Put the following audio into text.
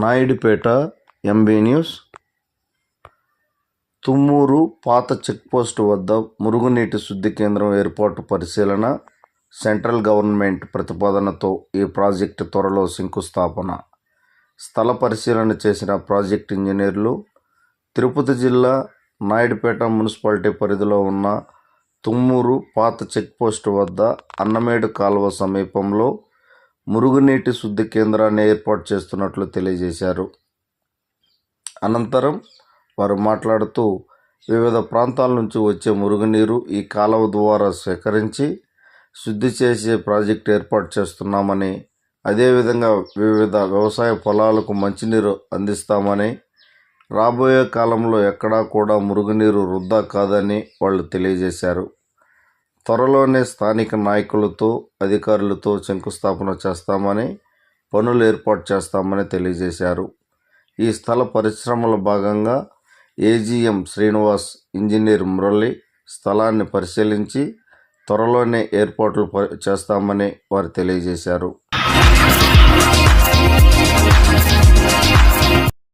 Naidupeta MB news Tummuru పాత checkpost వద్ద మురుగునీటి శుద్ధి కేంద్రం ఏర్పాటు పరిశీలన సెంట్రల్ గవర్నమెంట్ ప్రతిపాదనతో ఈ ప్రాజెక్టు త్వరలో శంకుస్థాపన. స్థల పరిశీలన చేసిన ప్రాజెక్ట్ ఇంజనీర్లు తిరుపతి జిల్లా నాయుడుపేట మున్సిపాలిటీ పరిధిలో ఉన్న తుమ్మూరు పాత చెక్పోస్ట్ వద్ద అన్నమేడు కాలువ సమీపంలో మురుగునీటి శుద్ధి కేంద్రాన్ని ఏర్పాటు చేస్తున్నట్లు తెలియజేశారు. అనంతరం వారు మాట్లాడుతూ వివిధ ప్రాంతాల నుంచి వచ్చే మురుగునీరు ఈ కాలువ ద్వారా సేకరించి శుద్ధి చేసే ప్రాజెక్ట్ ఏర్పాటు చేస్తున్నామని అదేవిధంగా వివిధ వ్యవసాయ పొలాలకు మంచినీరు అందిస్తామని రాబోయే కాలంలో ఎక్కడా కూడా మురుగునీరు వృద్ధా కాదని వాళ్ళు తెలియజేశారు. త్వరలోనే స్థానిక నాయకులతో అధికారులతో శంకుస్థాపన చేస్తామని పనులు ఏర్పాటు చేస్తామని తెలియజేశారు. ఈ స్థల పరిశ్రమల భాగంగా ఏజీఎం శ్రీనివాస్ ఇంజనీర్ మురళి స్థలాన్ని పరిశీలించి త్వరలోనే ఏర్పాట్లు ప- చేస్తామని వారు తెలియజేశారు.